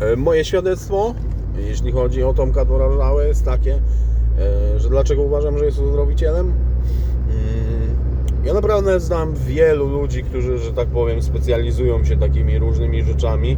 E, Moje świadectwo, jeśli chodzi o Tomka Dorażałę, jest takie, e, że dlaczego uważam, że jest uzdrowicielem. Mm, Ja naprawdę znam wielu ludzi, którzy, że tak powiem, specjalizują się takimi różnymi rzeczami.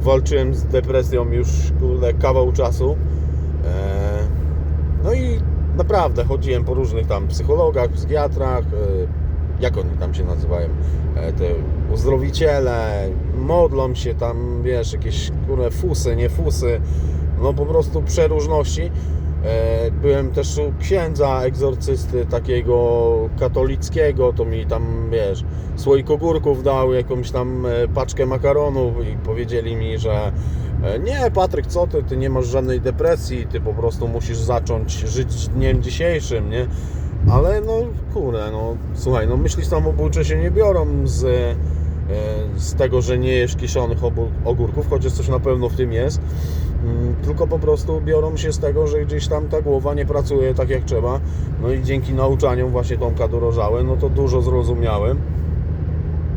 Walczyłem z depresją już kurde, kawał czasu. E, No i naprawdę chodziłem po różnych tam psychologach, psychiatrach, jak oni tam się nazywają, e, te uzdrowiciele, modlą się tam, wiesz, jakieś kurde fusy, nie fusy, no po prostu przeróżności. E, Byłem też u księdza egzorcysty takiego katolickiego, to mi tam, wiesz, słoik ogórków dał, jakąś tam e, paczkę makaronów i powiedzieli mi, że nie, Patryk, co ty, ty nie masz żadnej depresji, ty po prostu musisz zacząć żyć dniem dzisiejszym, nie? Ale no, kurde, no, słuchaj, no myśli samobójcze się nie biorą z, e, z tego, że nie jesz kiszonych ogórków, chociaż coś na pewno w tym jest, Mm, tylko po prostu biorą się z tego, że gdzieś tam ta głowa nie pracuje tak jak trzeba, no i dzięki nauczaniom właśnie Tomka Dorożały, no to dużo zrozumiałem,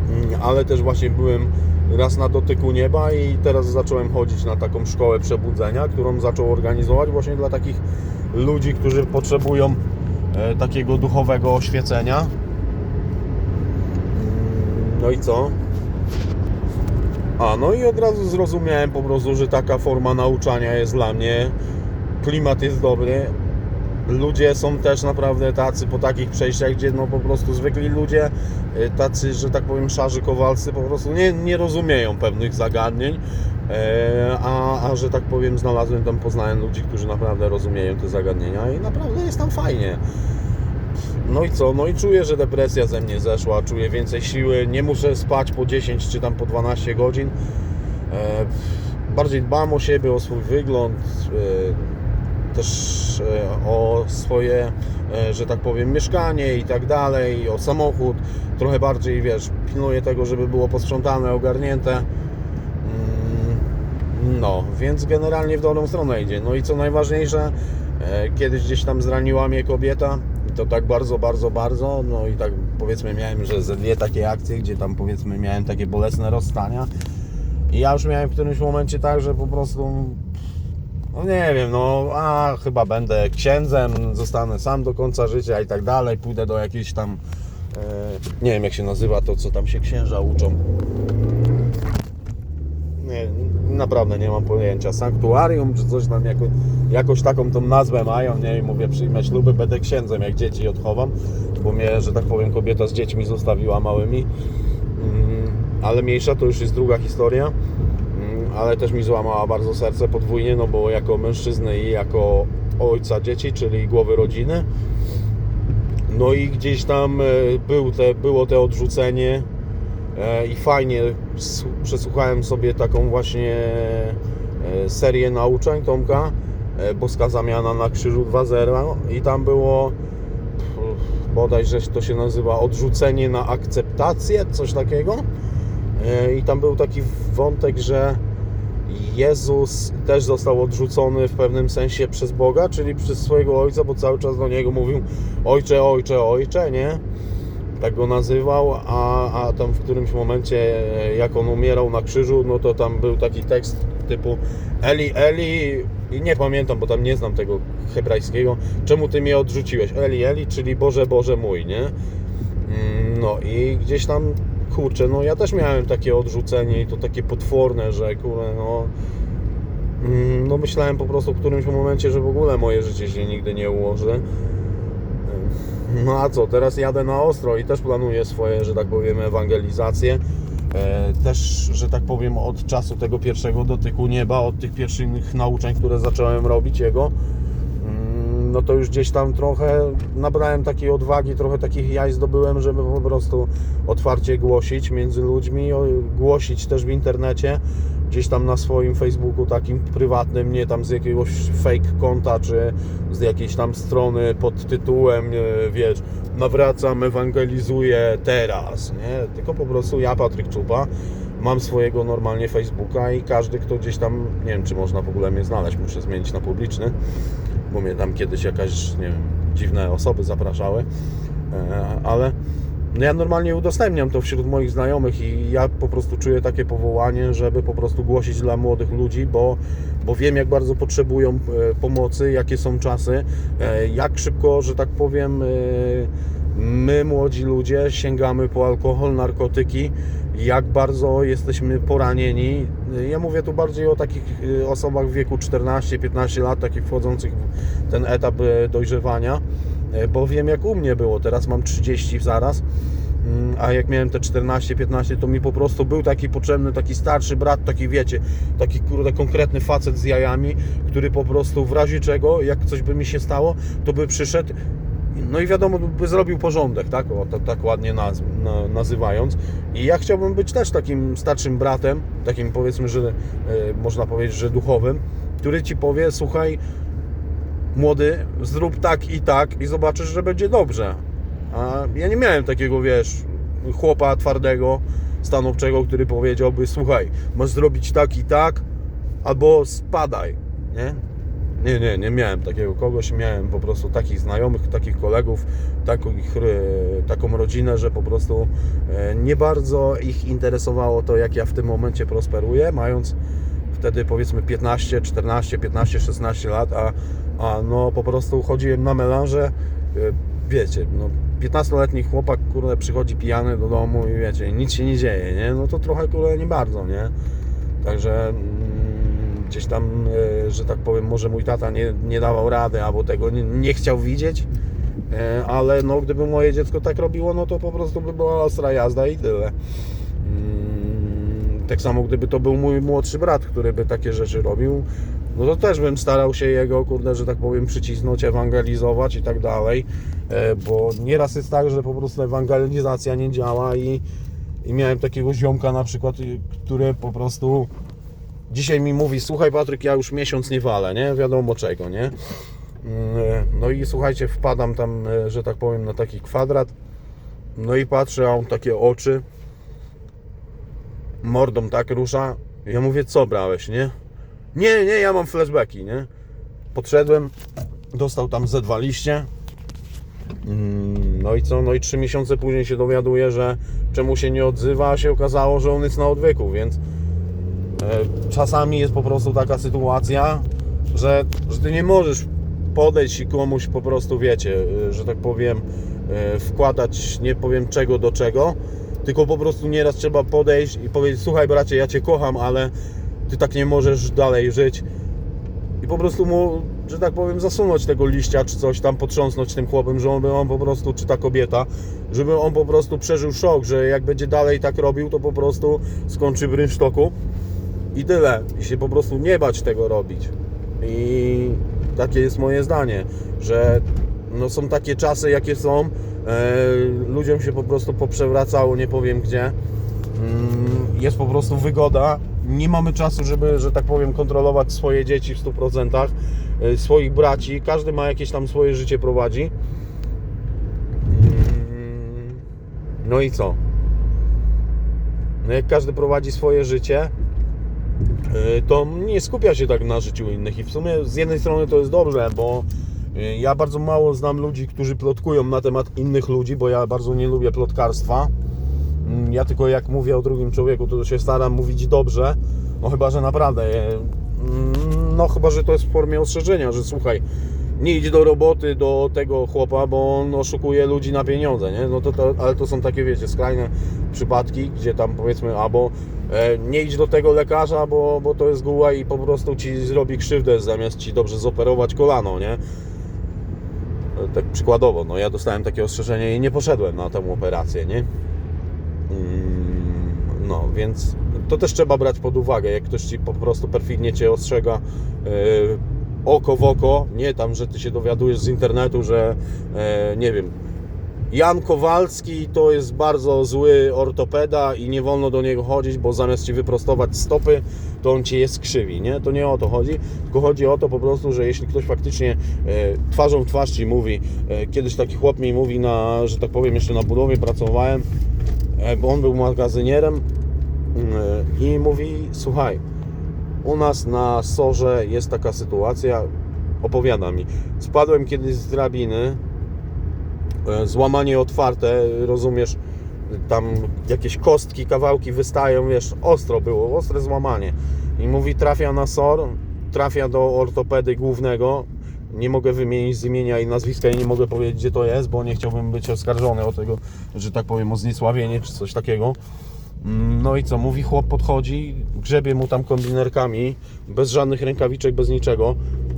Mm, ale też właśnie byłem raz na dotyku nieba i teraz zacząłem chodzić na taką szkołę przebudzenia, którą zaczął organizować właśnie dla takich ludzi, którzy potrzebują takiego duchowego oświecenia. No i co? A, no i od razu zrozumiałem po prostu, że taka forma nauczania jest dla mnie. Klimat jest dobry. Ludzie są też naprawdę tacy po takich przejściach, gdzie no po prostu zwykli ludzie, y, tacy, że tak powiem, szarzy kowalscy po prostu nie, nie rozumieją pewnych zagadnień. E, A, a że tak powiem, znalazłem tam, poznałem ludzi, którzy naprawdę rozumieją te zagadnienia i naprawdę jest tam fajnie. No i co? No i czuję, że depresja ze mnie zeszła, czuję więcej siły, nie muszę spać po 10 czy tam po 12 godzin. E, bardziej dbam o siebie, o swój wygląd, e, też o swoje, że tak powiem, mieszkanie i tak dalej, o samochód. Trochę bardziej, wiesz, pilnuję tego, żeby było posprzątane, ogarnięte. No, więc generalnie w dobrą stronę idzie. No i co najważniejsze, e, kiedyś gdzieś tam zraniła mnie kobieta, i to tak bardzo, bardzo, bardzo, no i tak powiedzmy miałem, że ze dwie takie akcje, gdzie tam powiedzmy miałem takie bolesne rozstania i ja już miałem w którymś momencie tak, że po prostu no nie wiem, no a chyba będę księdzem, zostanę sam do końca życia i tak dalej, pójdę do jakiejś tam e, nie wiem jak się nazywa to, co tam się księża uczą nie, naprawdę nie mam pojęcia. Sanktuarium czy coś tam, jako, jakoś taką tą nazwę mają, nie? I mówię, przyjmę śluby, będę księdzem, jak dzieci odchowam, bo mnie, że tak powiem, kobieta z dziećmi zostawiła małymi. Mm, ale mniejsza, to już jest druga historia. Mm, ale też mi złamała bardzo serce podwójnie, no bo jako mężczyzny i jako ojca dzieci, czyli głowy rodziny. No i gdzieś tam e, był te, było te odrzucenie i fajnie przesłuchałem sobie taką właśnie e, serię nauczeń Tomka e, Boska Zamiana na Krzyżu 2.0 i tam było bodajże to się nazywa odrzucenie na akceptację, coś takiego E, i tam był taki wątek, że Jezus też został odrzucony w pewnym sensie przez Boga, czyli przez swojego Ojca, bo cały czas do Niego mówił Ojcze, Ojcze, Ojcze, nie? Tak go nazywał, a, a tam w którymś momencie, jak on umierał na krzyżu, no to tam był taki tekst typu Eli, Eli, i nie pamiętam, bo tam nie znam tego hebrajskiego, czemu Ty mnie odrzuciłeś? Eli, Eli, czyli Boże, Boże mój, nie? Mm, No i gdzieś tam, kurczę, no ja też miałem takie odrzucenie i to takie potworne, że kurde, no... mm, No myślałem po prostu w którymś momencie, że w ogóle moje życie się nigdy nie ułoży. No a co, teraz jadę na ostro i też planuję swoje, że tak powiem, ewangelizacje. E, Też, że tak powiem, od czasu tego pierwszego dotyku nieba, od tych pierwszych nauczeń, które zacząłem robić jego, mm, no to już gdzieś tam trochę nabrałem takiej odwagi, trochę takich jaj zdobyłem, żeby po prostu otwarcie głosić między ludźmi, głosić też w internecie, gdzieś tam na swoim Facebooku takim prywatnym, nie tam z jakiegoś fake konta, czy z jakiejś tam strony pod tytułem, e, wiesz, nawracam, ewangelizuję teraz, nie? Tylko po prostu ja, Patryk Czupa, mam swojego normalnie Facebooka i każdy, kto gdzieś tam, nie wiem, czy można w ogóle mnie znaleźć, muszę zmienić na publiczny, bo mnie tam kiedyś jakaś, nie wiem, dziwne osoby zapraszały, e, ale no ja normalnie udostępniam to wśród moich znajomych i ja po prostu czuję takie powołanie, żeby po prostu głosić dla młodych ludzi, bo, bo wiem jak bardzo potrzebują e, pomocy, jakie są czasy, e, jak szybko, że tak powiem, e, my młodzi ludzie sięgamy po alkohol, narkotyki, jak bardzo jesteśmy poranieni. Ja mówię tu bardziej o takich osobach w wieku 14-15 lat, takich wchodzących w ten etap dojrzewania, bo wiem jak u mnie było, teraz mam 30 zaraz, Mm, a jak miałem te 14-15, to mi po prostu był taki potrzebny, taki starszy brat, taki wiecie, taki kurde konkretny facet z jajami, który po prostu w razie czego, jak coś by mi się stało, to by przyszedł no i wiadomo, by zrobił porządek, tak, o, tak, tak ładnie naz, na, nazywając. I ja chciałbym być też takim starszym bratem, takim powiedzmy, że e, można powiedzieć, że duchowym, który ci powie, słuchaj, młody, zrób tak i tak i zobaczysz, że będzie dobrze. A ja nie miałem takiego, wiesz, chłopa twardego, stanowczego, który powiedziałby, słuchaj, masz zrobić tak i tak, albo spadaj, nie? Nie, nie, nie miałem takiego kogoś, miałem po prostu takich znajomych, takich kolegów, takich, e, taką rodzinę, że po prostu e, nie bardzo ich interesowało to, jak ja w tym momencie prosperuję, mając wtedy powiedzmy 15, 14, 15, 16 lat, a, a no po prostu chodziłem na melanże, e, wiecie, no 15-letni chłopak, kurde, przychodzi pijany do domu i wiecie, nic się nie dzieje, nie? No to trochę, kurde, nie bardzo, nie? Także mm, gdzieś tam, e, że tak powiem, może mój tata nie, nie dawał rady, albo tego nie, nie chciał widzieć, e, ale no gdyby moje dziecko tak robiło, no to po prostu by była ostra jazda i tyle. Mm, Tak samo gdyby to był mój młodszy brat, który by takie rzeczy robił, no to też bym starał się jego, kurde, że tak powiem, przycisnąć, ewangelizować i tak dalej, e, bo nieraz jest tak, że po prostu ewangelizacja nie działa i, i miałem takiego ziomka na przykład, który po prostu dzisiaj mi mówi, słuchaj Patryk, ja już miesiąc nie walę, nie? Wiadomo czego, nie? Mm, No i słuchajcie, wpadam tam, e, że tak powiem, na taki kwadrat, no i patrzę, a on takie oczy, mordą tak rusza, ja mówię, co brałeś, nie? Nie, nie, ja mam flashbacki, nie? Podszedłem, dostał tam ze dwa liście, Mm, no i co? No i trzy miesiące później się dowiaduje, że czemu się nie odzywa, a się okazało, że on jest na odwyku, więc e, czasami jest po prostu taka sytuacja, że, że ty nie możesz podejść i komuś po prostu, wiecie, e, że tak powiem, e, wkładać nie powiem czego do czego, tylko po prostu nieraz trzeba podejść i powiedzieć, słuchaj bracie, ja Cię kocham, ale Ty tak nie możesz dalej żyć i po prostu mu, że tak powiem, zasunąć tego liścia czy coś tam, potrząsnąć tym chłopem, że on, by on po prostu, czy ta kobieta, żeby on po prostu przeżył szok, że jak będzie dalej tak robił, to po prostu skończy w rynsztoku i tyle. I się po prostu nie bać tego robić. I takie jest moje zdanie, że no są takie czasy, jakie są, e, ludziom się po prostu poprzewracało, nie powiem gdzie. Mm, jest po prostu wygoda. Nie mamy czasu, żeby, że tak powiem, kontrolować swoje dzieci w 100%, e, swoich braci. Każdy ma jakieś tam swoje życie prowadzi. Mm, No i co? No jak każdy prowadzi swoje życie, e, to nie skupia się tak na życiu innych. I w sumie z jednej strony to jest dobrze, bo e, ja bardzo mało znam ludzi, którzy plotkują na temat innych ludzi, bo ja bardzo nie lubię plotkarstwa. Mm, Ja tylko jak mówię o drugim człowieku, to się staram mówić dobrze. No chyba, że naprawdę. e, mm, No chyba, że to jest w formie ostrzeżenia, że słuchaj, nie idź do roboty do tego chłopa, bo on oszukuje ludzi na pieniądze, nie? No to, to, ale to są takie, wiecie, skrajne przypadki, gdzie tam powiedzmy, albo e, nie idź do tego lekarza, bo, bo to jest guła i po prostu ci zrobi krzywdę, zamiast ci dobrze zoperować kolano, nie? E, Tak przykładowo, no ja dostałem takie ostrzeżenie i nie poszedłem na tę operację, nie? Mm, No, więc to też trzeba brać pod uwagę, jak ktoś ci po prostu perfidnie cię ostrzega e, oko w oko, nie tam, że ty się dowiadujesz z internetu, że e, nie wiem, Jan Kowalski to jest bardzo zły ortopeda i nie wolno do niego chodzić, bo zamiast ci wyprostować stopy, to on cię je skrzywi, nie? To nie o to chodzi, tylko chodzi o to po prostu, że jeśli ktoś faktycznie twarzą w twarz ci mówi, kiedyś taki chłop mi mówi na, że tak powiem, jeszcze na budowie pracowałem, bo on był magazynierem e, i mówi, słuchaj, u nas na Sorze jest taka sytuacja, opowiada mi, spadłem kiedyś z drabiny, e, złamanie otwarte, rozumiesz, tam jakieś kostki, kawałki wystają, wiesz, ostro było, ostre złamanie. I mówi, trafia na SOR, trafia do ortopedy głównego, nie mogę wymienić z imienia i nazwiska i nie mogę powiedzieć, gdzie to jest, bo nie chciałbym być oskarżony o tego, że tak powiem, o zniesławienie czy coś takiego. Mm, No i co, mówi chłop podchodzi, grzebie mu tam kombinerkami, bez żadnych rękawiczek, bez niczego.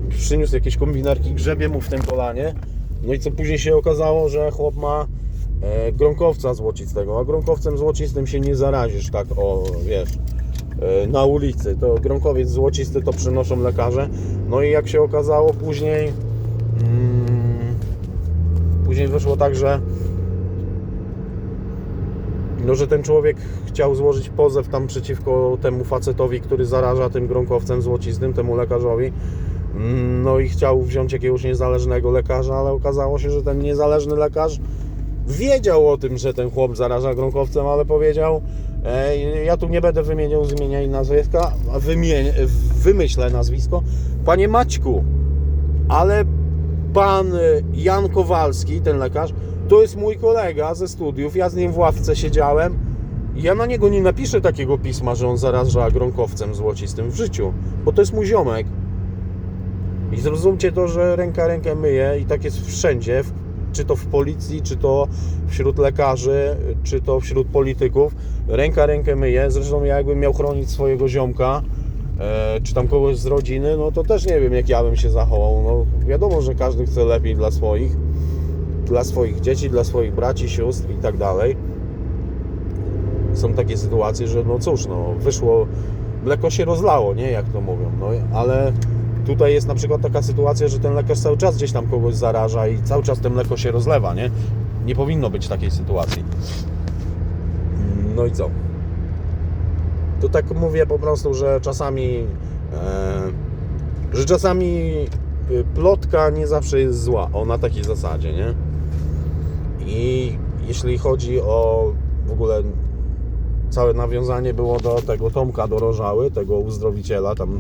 Przyniósł jakieś kombinerki, grzebie mu w tym kolanie. No i co później się okazało, że chłop ma e, gronkowca złocistego, a gronkowcem złocistym się nie zarazisz tak o, wiesz, na ulicy. To gronkowiec złocisty to przynoszą lekarze. No i jak się okazało później, mm, później wyszło tak, że no, że ten człowiek chciał złożyć pozew tam przeciwko temu facetowi, który zaraża tym gronkowcem złocistym, temu lekarzowi. Mm, No i chciał wziąć jakiegoś niezależnego lekarza, ale okazało się, że ten niezależny lekarz wiedział o tym, że ten chłop zaraża gronkowcem, ale powiedział "Ej, ja tu nie będę wymieniał z imienia i nazwiska, a wymień, wymyślę nazwisko. Panie Maćku, ale pan y, Jan Kowalski, ten lekarz, to jest mój kolega ze studiów, ja z nim w ławce siedziałem. Ja na niego nie napiszę takiego pisma, że on zaraża gronkowcem złocistym w życiu, bo to jest mój ziomek. I zrozumcie to, że ręka rękę myje i tak jest wszędzie, w- czy to w policji, czy to wśród lekarzy, czy to wśród polityków. Ręka rękę myje. Zresztą ja jakbym miał chronić swojego ziomka, e, czy tam kogoś z rodziny, no to też nie wiem, jak ja bym się zachował. No, wiadomo, że każdy chce lepiej dla swoich, dla swoich dzieci, dla swoich braci, sióstr i tak dalej. Są takie sytuacje, że no cóż, no wyszło, mleko się rozlało, nie, jak to mówią, no ale tutaj jest na przykład taka sytuacja, że ten lekarz cały czas gdzieś tam kogoś zaraża i cały czas to mleko się rozlewa, nie? Nie powinno być takiej sytuacji. No i co? To tak mówię po prostu, że czasami e, że czasami y, plotka nie zawsze jest zła, o na takiej zasadzie, nie? I jeśli chodzi o w ogóle całe nawiązanie było do tego Tomka Dorożały, tego uzdrowiciela tam